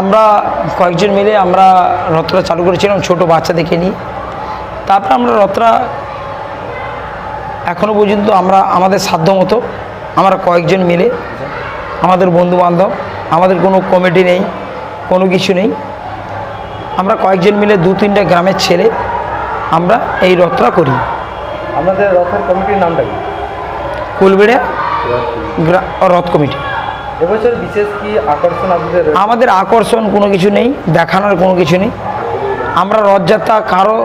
আমরা কয়েকজন মিলে আমরা রথটা চালু করেছিলাম ছোট বাচ্চাদেরকে নিয়ে তারপর আমরা রথটা এখনও পর্যন্ত আমরা আমাদের সাধ্য মতো আমরা কয়েকজন মিলে আমাদের বন্ধু বান্ধব আমাদের কোনো কমিটি নেই কোনো কিছু নেই। আমরা কয়েকজন মিলে দু তিনটা গ্রামের ছেলে আমরা এই রথটা করি। আপনাদের রথের কমিটির নামটা কি? কুলবেড়া রথ কমিটি। এবছর বিশেষ কি আকর্ষণ আপনাদের আমাদের আকর্ষণ কোনো কিছু নেই দেখানোর কোনো কিছু নেই। আমরা রথযাত্রা কারও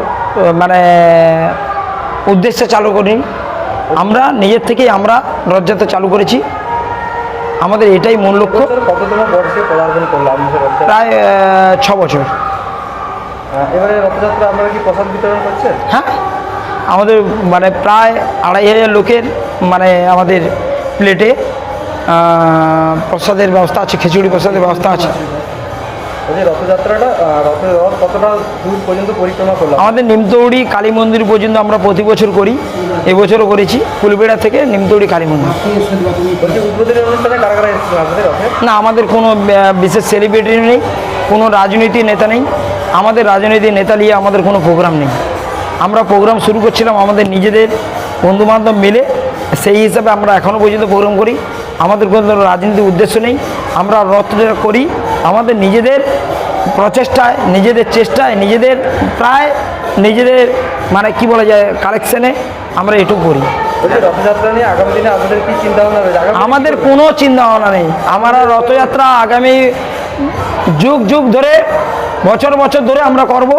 মানে উদ্দেশ্যে চালু করি আমরা নিজের থেকেই আমরা রথযাত্রা চালু করেছি। আমাদের এটাই মূল লক্ষ্য। এবছর কততম বর্ষে পদার্পণ করল প্রায় ছ বছর। এবারে রথযাত্রা আপনারা কি প্রসাদ বিতরণ করছেন? হ্যাঁ। আমাদের মানে প্রায় আড়াই হাজার লোকের মানে আমাদের প্লেটে প্রসাদের ব্যবস্থা আছে খিচুড়ি প্রসাদের ব্যবস্থা আছে। রথযাত্রাটা রথ কতটা দূর পর্যন্ত পরিক্রমা করলাম? আমাদের নিমতৌড়ি কালী মন্দির পর্যন্ত আমরা প্রতি বছর করি এবছরও করেছি ফুলবেড়া থেকে নিমতৌড়ি কালী মন্দির। না আমাদের কোনো বিশেষ সেলিব্রিটি নেই কোনো রাজনীতি নেতা নেই। আমাদের রাজনৈতিক নেতা নিয়ে আমাদের কোনো প্রোগ্রাম নেই। আমরা প্রোগ্রাম শুরু করছিলাম আমাদের নিজেদের বন্ধুবান্ধব মিলে সেই হিসাবে আমরা এখনও পর্যন্ত প্রোগ্রাম করি। আমাদের কোনো রাজনীতির উদ্দেশ্য নেই। আমরা রথযাত্রা করি। আমাদের নিজেদের প্রচেষ্টায় নিজেদের চেষ্টায় নিজেদের প্রায় নিজেদের মানে কি বলা যায় কালেকশনে আমরা এটুকু করি। রথযাত্রা নিয়ে আগামী দিনে আপনাদের কি রয়েছে? আমাদের কোনো চিন্তা ভাবনা নেই। আমরা রথযাত্রা আগামী যুগ যুগ ধরে বছর বছর ধরে আমরা করব।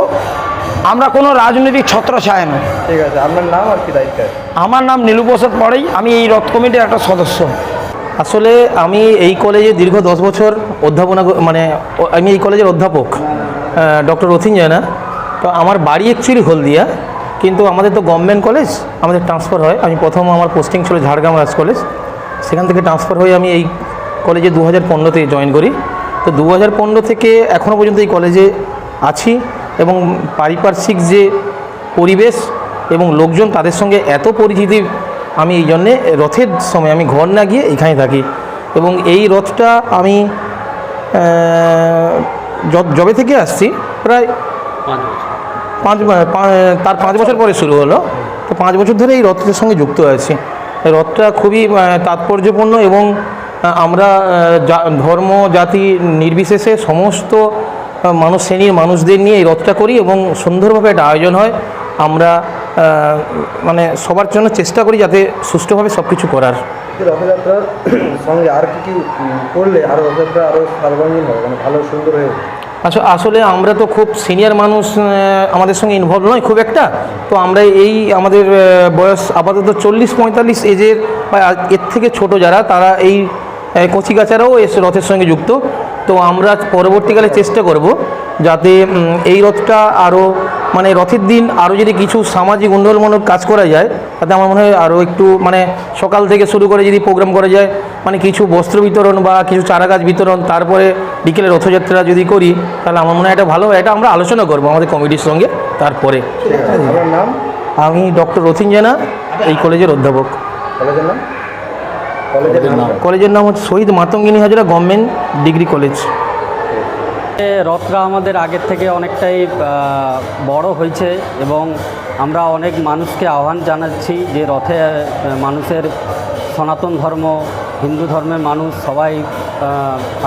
আমরা কোনো রাজনৈতিক ছত্র ছায় না ঠিক আছে আপনার নাম আর কি দায়িত্ব? আমার নাম নীলু প্রসাদ পড়েই। আমি এই রথ কমিটির একটা সদস্য। আসলে আমি এই কলেজে দীর্ঘ দশ বছর অধ্যাপনা মানে আমি এই কলেজের অধ্যাপক ডক্টর রথিন জয়না। তো আমার বাড়ি অ্যাকচুয়ালি হলদিয়া, কিন্তু আমাদের তো গভর্নমেন্ট কলেজ, আমাদের ট্রান্সফার হয়। আমি প্রথম আমার পোস্টিং ছিল ঝাড়গ্রাম রাজ কলেজ। সেখান থেকে ট্রান্সফার হয়ে আমি এই কলেজে দু হাজার পনেরোতে জয়েন করি। তো দু হাজার পনেরো থেকে এখনও পর্যন্ত এই কলেজে আছি এবং পারিপার্শ্বিক যে পরিবেশ এবং লোকজন তাদের সঙ্গে এত পরিচিতি আমি এই জন্যে রথের সময় আমি ঘর না গিয়ে এখানে থাকি। এবং এই রথটা আমি যবে থেকে আসছি প্রায় পাঁচ তার পাঁচ বছর পরে শুরু হলো। তো পাঁচ বছর ধরে এই রথের সঙ্গে যুক্ত আছি। রথটা খুবই তাৎপর্যপূর্ণ এবং আমরা ধর্ম জাতি নির্বিশেষে সমস্ত মানুষ শ্রেণির মানুষদের নিয়ে এই রথটা করি এবং সুন্দরভাবে একটা আয়োজন হয়। আমরা মানে সবার জন্য চেষ্টা করি যাতে সুষ্ঠুভাবে সব কিছু করার রথযাত্রার সঙ্গে আর কি কি করলে আরও রথযাত্রা আরও সার্বাঙ্গীন হবে মানে ভালো সুন্দর হয়ে আচ্ছা আসলে আমরা তো খুব সিনিয়র মানুষ আমাদের সঙ্গে ইনভলভ নয় খুব একটা। তো আমরা এই আমাদের বয়স আপাতত চল্লিশ পঁয়তাল্লিশ এজের বা এর থেকে ছোট যারা তারা এই কচিকাচারাও এস রথের সঙ্গে যুক্ত। তো আমরা পরবর্তীকালে চেষ্টা করব যাতে এই রথটা আরও মানে রথের দিন আরও যদি কিছু সামাজিক উন্নয়নমূলক কাজ করা যায় তাতে আমার মনে হয় আরও একটু মানে সকাল থেকে শুরু করে যদি প্রোগ্রাম করা যায় মানে কিছু বস্ত্র বিতরণ বা কিছু চারা গাছ বিতরণ তারপরে বিকেলে রথযাত্রা যদি করি তাহলে আমার মনে হয় এটা ভালো হয়। এটা আমরা আলোচনা করব আমাদের কমিটির সঙ্গে তারপরে। আমি ডক্টর রথিন জেনা এই কলেজের অধ্যাপক। কলেজের নাম? কলেজের নাম? কলেজের নাম হচ্ছে Shahid Matangini Hazra government degree college. রথটা আমাদের আগের থেকে অনেকটাই বড় হয়েছে এবং আমরা অনেক মানুষকে আহ্বান জানাচ্ছি যে রথে মানুষের সনাতন ধর্ম, হিন্দু ধর্মের মানুষ সবাই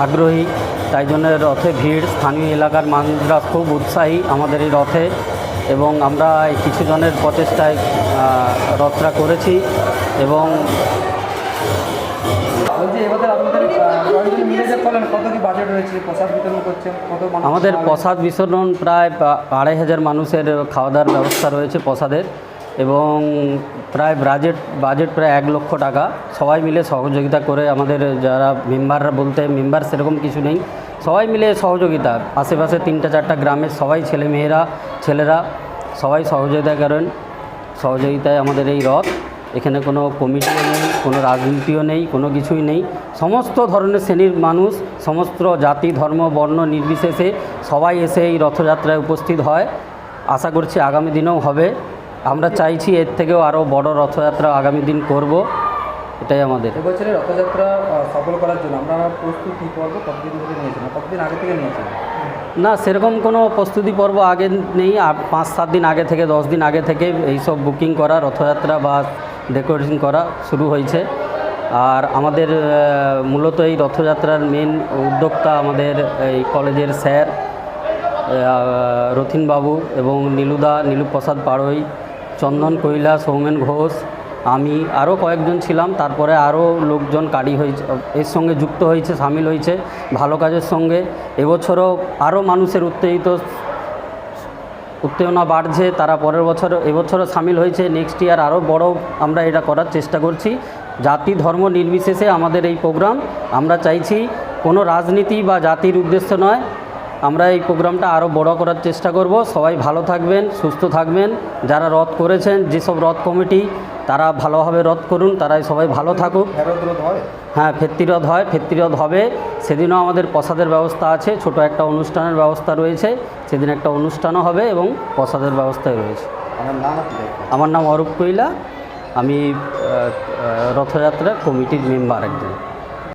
আগ্রহী। তাই জন্য রথে ভিড়। স্থানীয় এলাকার মানুষরা খুব উৎসাহী আমাদের এই রথে এবং আমরা কিছু জনের প্রচেষ্টায় রথটা করেছি এবং বলছি এবার আপনাদের কত বাজেট রয়েছে প্রসাদ বিতরণ করছেন কত আমাদের প্রসাদ বিতরণ প্রায় আড়াই হাজার মানুষের খাওয়া দাওয়ার ব্যবস্থা রয়েছে প্রসাদের এবং প্রায় বাজেট বাজেট প্রায় এক লক্ষ টাকা। সবাই মিলে সহযোগিতা করে আমাদের যারা মেম্বাররা বলতে মেম্বার সেরকম কিছু নেই সবাই মিলে সহযোগিতা। আশেপাশে তিনটা চারটা গ্রামের সবাই ছেলে মেয়েরা ছেলেরা সবাই সহযোগিতা করেন। সহযোগিতায় আমাদের এই রথ এখানে কোনো কমিটিও নেই কোনো রাজনীতিও নেই কোনো কিছুই নেই। সমস্ত ধরনের শ্রেণির মানুষ সমস্ত জাতি ধর্ম বর্ণ নির্বিশেষে সবাই এসে এই রথযাত্রায় উপস্থিত হয়। আশা করছি আগামী দিনেও হবে। আমরা চাইছি এর থেকেও আরও বড় রথযাত্রা আগামী দিন করব। এটাই আমাদের। এবছরের রথযাত্রা সফল করার জন্য আমরা প্রস্তুতি পর্ব কতদিন ধরে নিয়েছিলাম কতদিন আগে থেকে নিয়েছিলাম না সেরকম কোনো প্রস্তুতি পর্ব আগে নেই। পাঁচ সাত দিন আগে থেকে দশ দিন আগে থেকে এইসব বুকিং করা রথযাত্রা বা ডেকোরেশন করা শুরু হয়েছে। আর আমাদের মূলত এই রথযাত্রার মেন উদ্যোক্তা আমাদের এই কলেজের স্যার রথিনবাবু এবং নীলুদা, নীলুপ্রসাদ পাড়ই চন্দন কৈলা সৌমেন ঘোষ, আমি আরও কয়েকজন ছিলাম। তারপরে আরও লোকজন কারি হয়েছে, এর সঙ্গে যুক্ত হয়েছে, সামিল হয়েছে ভালো কাজের সঙ্গে। এবছরও আরও মানুষের উত্তেজিত উত্তেজনা বাড়ছে, তারা পরের বছর, এবছরও সামিল হয়েছে। নেক্সট ইয়ার আরও বড় আমরা এটা করার চেষ্টা করছি। জাতি, ধর্ম নির্বিশেষে আমাদের এই প্রোগ্রাম আমরা চাইছি কোনো রাজনীতি বা জাতির উদ্দেশ্য নয়। আমরা এই প্রোগ্রামটা আরও বড় করার চেষ্টা করব। সবাই ভালো থাকবেন, সুস্থ থাকবেন। যারা রথ করেছেন, যেসব রথ কমিটি তারা ভালোভাবে রথ করুন তারাই সবাই ভালো থাকুক। হয়? ফেত্তিরথ হয় ফেত্তিরথ হবে। সেদিনও আমাদের প্রসাদের ব্যবস্থা আছে ছোট একটা অনুষ্ঠানের ব্যবস্থা রয়েছে। সেদিন একটা অনুষ্ঠানও হবে এবং প্রসাদের ব্যবস্থায় রয়েছে। আমার নাম আছে আমার নাম অরূপ কৈলা। আমি আহ, আহ, রথযাত্রা কমিটির মেম্বার একজন।